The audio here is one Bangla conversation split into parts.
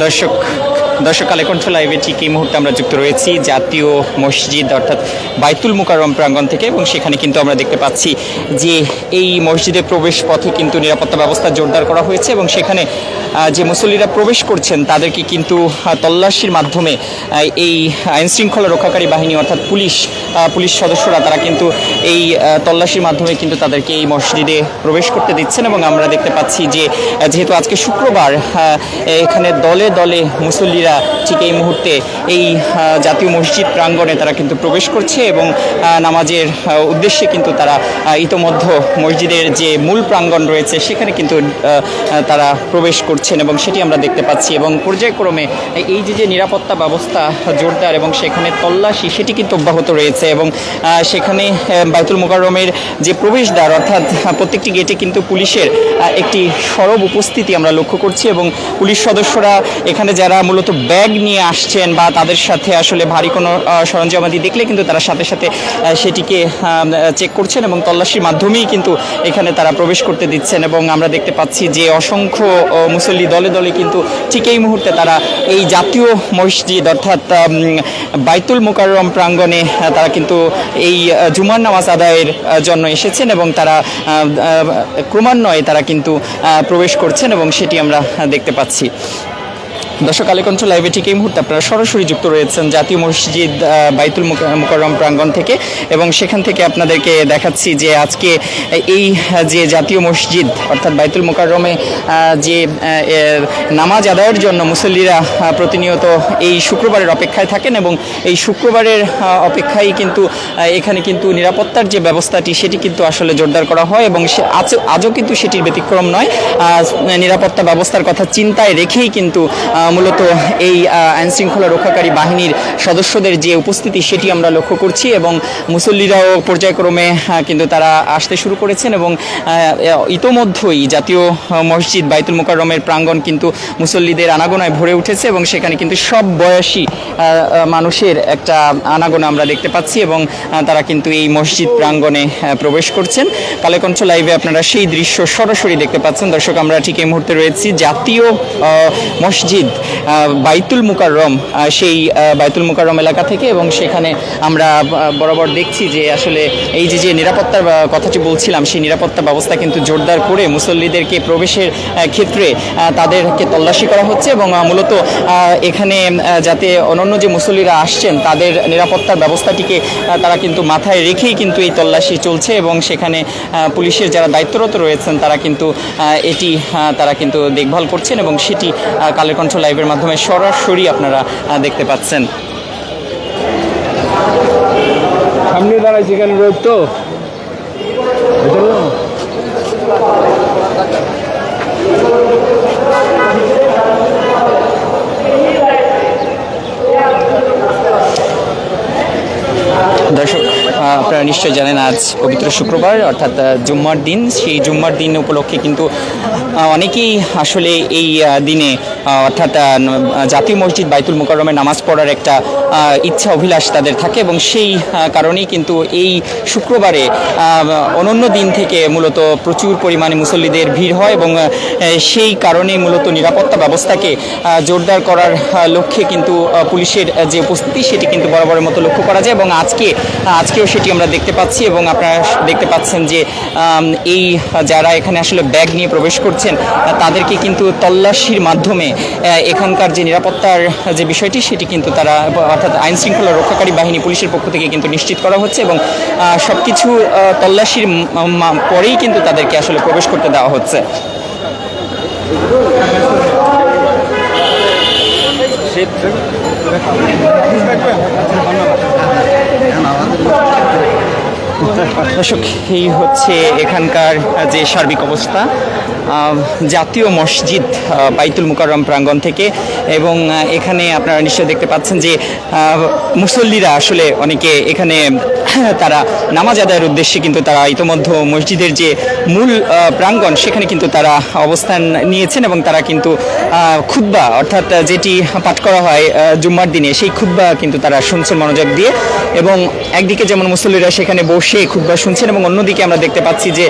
দর্শক দর্শক আলেকণ্ঠ লাইভে ঠিক এই মুহূর্তে আমরা যুক্ত রয়েছি, জাতীয় মসজিদ অর্থাৎ বাইতুল মুকাররম প্রাঙ্গণ থেকে এবং সেখানে কিন্তু আমরা দেখতে পাচ্ছি যে এই মসজিদে প্রবেশ পথে কিন্তু নিরাপত্তা ব্যবস্থা জোরদার করা হয়েছে এবং সেখানে যে মুসল্লিরা প্রবেশ করছেন তাদেরকে কিন্তু তল্লাশির মাধ্যমে এই আইন শৃঙ্খলা রক্ষাকারী বাহিনী অর্থাৎ পুলিশ পুলিশ সদস্যরা তারা কিন্তু এই তল্লাশির মাধ্যমে কিন্তু তাদেরকে এই মসজিদে প্রবেশ করতে দিচ্ছেন এবং আমরা দেখতে পাচ্ছি যে যেহেতু আজকে শুক্রবার এখানে দলে দলে মুসল্লিরা ঠিক এই মুহূর্তে এই জাতীয় মসজিদ প্রাঙ্গণে তারা কিন্তু প্রবেশ করছে এবং নামাজের উদ্দেশ্যে কিন্তু তারা ইতোমধ্যে মসজিদের যে মূল প্রাঙ্গণ রয়েছে সেখানে কিন্তু তারা প্রবেশ করছেন এবং সেটি আমরা দেখতে পাচ্ছি এবং পর্যায়ক্রমে এই যে যে নিরাপত্তা ব্যবস্থা জোরদার এবং সেখানে তল্লাশি সেটি কিন্তু অব্যাহত রয়েছে এবং সেখানে বাইতুল মোকাররমের যে প্রবেশদ্বার অর্থাৎ প্রত্যেকটি গেটে কিন্তু পুলিশের একটি সরব উপস্থিতি আমরা লক্ষ্য করছি এবং পুলিশ সদস্যরা এখানে যারা মূলত ব্যাগ নিয়ে আসছেন বা তাদের সাথে আসলে ভারী কোনো সরঞ্জামাদি দেখলে কিন্তু তারা সাথে সাথে সেটিকে চেক করছেন এবং তল্লাশির মাধ্যমেই কিন্তু এখানে তারা প্রবেশ করতে দিচ্ছেন এবং আমরা দেখতে পাচ্ছি যে অসংখ্য মুসল্লি দলে দলে কিন্তু ঠিক এই মুহূর্তে তারা এই জাতীয় মসজিদ অর্থাৎ বাইতুল মোকাররম প্রাঙ্গণে তারা কিন্তু এই জুমার নামাজ আদায়ের জন্য এসেছেন এবং তারা ক্রমান্বয়ে তারা কিন্তু প্রবেশ করছেন এবং সেটি আমরা দেখতে পাচ্ছি। দর্শক আলেকণ্ঠ লাইভে ঠিক এই মুহূর্তে আপনারা সরাসরি যুক্ত রয়েছেন জাতীয় মসজিদ বাইতুল মুক- মুকাররম প্রাঙ্গণ থেকে এবং সেখান থেকে আপনাদেরকে দেখাচ্ছি যে আজকে এই যে জাতীয় মসজিদ অর্থাৎ বাইতুল মুকাররমে আহ, যে নামাজ আদায়ের জন্য মুসল্লিরা প্রতিনিয়ত এই শুক্রবারের অপেক্ষায় থাকেন এবং এই শুক্রবারের অপেক্ষায় কিন্তু এখানে কিন্তু নিরাপত্তার যে ব্যবস্থাটি সেটি কিন্তু আসলে জোরদার করা হয় এবং সে আজও আজও কিন্তু সেটির ব্যতিক্রম নয়। নিরাপত্তা ব্যবস্থার কথা চিন্তায় রেখেই কিন্তু মূলত এই আইন শৃঙ্খলা রক্ষাকারী বাহিনীর সদস্যদের যে উপস্থিতি সেটি আমরা লক্ষ্য করছি এবং মুসল্লিরাও পর্যায়ক্রমে কিন্তু তারা আসতে শুরু করেছেন এবং ইতোমধ্যেই জাতীয় মসজিদ বাইতুল মুকাররমের প্রাঙ্গণ কিন্তু মুসল্লিদের আনাগোনায় ভরে উঠেছে এবং সেখানে কিন্তু সব বয়সী মানুষের একটা আনাগোনা আমরা দেখতে পাচ্ছি এবং তারা কিন্তু এই মসজিদ প্রাঙ্গণে প্রবেশ করছেন। কালেকণ্ঠ লাইভে আপনারা সেই দৃশ্য সরাসরি দেখতে পাচ্ছেন। দর্শক, আমরা ঠিক এই মুহূর্তে রয়েছি। জাতীয় মসজিদ বাইতুল মুকাররম সেই বাইতুল মুকাররম এলাকা থেকে এবং সেখানে আমরা বরাবর দেখছি যে আসলে এই যে যে নিরাপত্তার কথাটি বলছিলাম, সেই নিরাপত্তা ব্যবস্থা কিন্তু জোরদার করে মুসল্লিদেরকে প্রবেশের ক্ষেত্রে তাদেরকে তল্লাশি করা হচ্ছে এবং মূলত এখানে যাতে অন্যান্য যে মুসল্লিরা আসছেন, তাদের নিরাপত্তার ব্যবস্থাটিকে তারা কিন্তু মাথায় রেখেই কিন্তু এই তল্লাশি চলছে এবং সেখানে পুলিশের যারা দায়িত্বরত রয়েছেন, তারা কিন্তু এটি তারা কিন্তু দেখভাল করছেন এবং সেটি কালের কণ্ঠ লাইভের মাধ্যমে সরাসরি আপনারা দেখতে পাচ্ছেন। সামনে রোদ তো? দর্শক আপনারা নিশ্চয়ই জানেন আজ পবিত্র শুক্রবার অর্থাৎ জুম্মার দিন। সেই জুম্মার দিন উপলক্ষে কিন্তু অনেকেই আসলে এই দিনে অর্থাৎ জাতীয় মসজিদ বাইতুল মোকাররমে নামাজ পড়ার একটা ইচ্ছা, অভিলাষ তাদের থাকে এবং সেই কারণেই কিন্তু এই শুক্রবারে অনন্য দিন থেকে মূলত প্রচুর পরিমাণে মুসল্লিদের ভিড় হয় এবং সেই কারণে মূলত নিরাপত্তা ব্যবস্থাকে জোরদার করার লক্ষ্যে কিন্তু পুলিশের যে উপস্থিতি সেটি কিন্তু বরাবরের মতো লক্ষ্য করা যায় এবং আজকে আজকেও সেটি আমরা দেখতে পাচ্ছি এবং আপনারা দেখতে পাচ্ছেন যে এই, যারা এখানে আসলে ব্যাগ নিয়ে প্রবেশ করছেন আহ, তাদেরকে কিন্তু তল্লাশির মাধ্যমে এখানকার যে নিরাপত্তার যে বিষয়টি সেটি কিন্তু তারা অর্থাৎ আইন শৃঙ্খলা রক্ষাকারী বাহিনী পুলিশের পক্ষ থেকে কিন্তু নিশ্চিত করা হচ্ছে এবং সব কিছু তল্লাশির পরেই কিন্তু তাদেরকে আসলে প্রবেশ করতে দেওয়া হচ্ছে। দর্শক এই হচ্ছে এখানকার যে সার্বিক অবস্থা জাতীয় মসজিদ বাইতুল মুকাররম প্রাঙ্গণ থেকে এবং এখানে আপনারা নিশ্চয়ই দেখতে পাচ্ছেন যে মুসল্লিরা আসলে অনেকে এখানে তারা নামাজ আদায়ের উদ্দেশ্যে কিন্তু তারা ইতোমধ্যে মসজিদের যে মূল প্রাঙ্গণ সেখানে কিন্তু তারা অবস্থান নিয়েছেন এবং তারা কিন্তু আহ, অর্থাৎ যেটি পাঠ করা হয় জুম্মার দিনে সেই খুতবা কিন্তু তারা শুনছেন মনোযোগ দিয়ে এবং একদিকে যেমন মুসল্লিরা সেখানে বসে খুতবা শুনছেন এবং অন্যদিকে আমরা দেখতে পাচ্ছি যে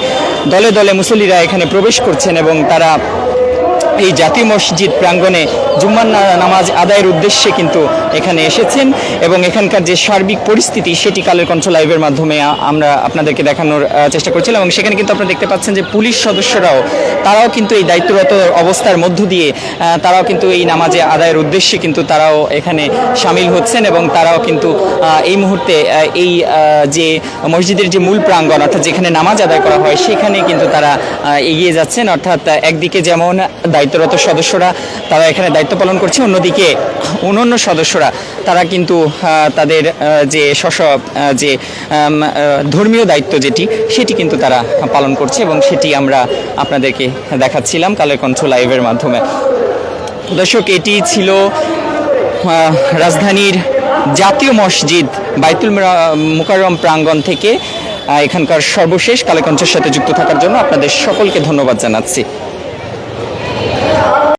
দলে দলে মুসল্লিরা এখানে প্রবেশ করছেন এবং তারা এই জাতীয় মসজিদ প্রাঙ্গণে জুম্মার নামাজ আদায়ের উদ্দেশ্যে কিন্তু এখানে এসেছেন এবং এখানকার যে সার্বিক পরিস্থিতি সেটি কালের কণ্ঠ লাইভের মাধ্যমে আমরা আপনাদেরকে দেখানোর চেষ্টা করছিলাম এবং সেখানে কিন্তু আপনারা দেখতে পাচ্ছেন যে পুলিশ সদস্যরাও, তারাও কিন্তু এই দায়িত্বরত অবস্থার মধ্য দিয়ে তারাও কিন্তু এই নামাজে আদায়ের উদ্দেশ্যে কিন্তু তারাও এখানে সামিল হচ্ছেন এবং তারাও কিন্তু এই মুহূর্তে এই যে মসজিদের যে মূল প্রাঙ্গণ অর্থাৎ যেখানে নামাজ আদায় করা হয় সেখানে কিন্তু তারা এগিয়ে যাচ্ছেন। অর্থাৎ একদিকে যেমন দায়িত্বরত সদস্যরা তারা এখানে দায়িত্ব পালন করছে। অন্যদিকে অন্যান্য সদস্যরা, তারা কিন্তু তাদের যে শস যে ধর্মীয় দায়িত্ব যেটি, সেটি কিন্তু তারা পালন করছে এবং সেটি আমরা আপনাদেরকে দেখাচ্ছিলাম কালের কণ্ঠ লাইভের মাধ্যমে। দর্শক, এটি ছিল রাজধানীর জাতীয় মসজিদ বাইতুল মুকাররম প্রাঙ্গণ থেকে এখানকার সর্বশেষ কালেকঞ্চের সাথে যুক্ত থাকার জন্য আপনাদের সকলকে ধন্যবাদ জানাচ্ছি।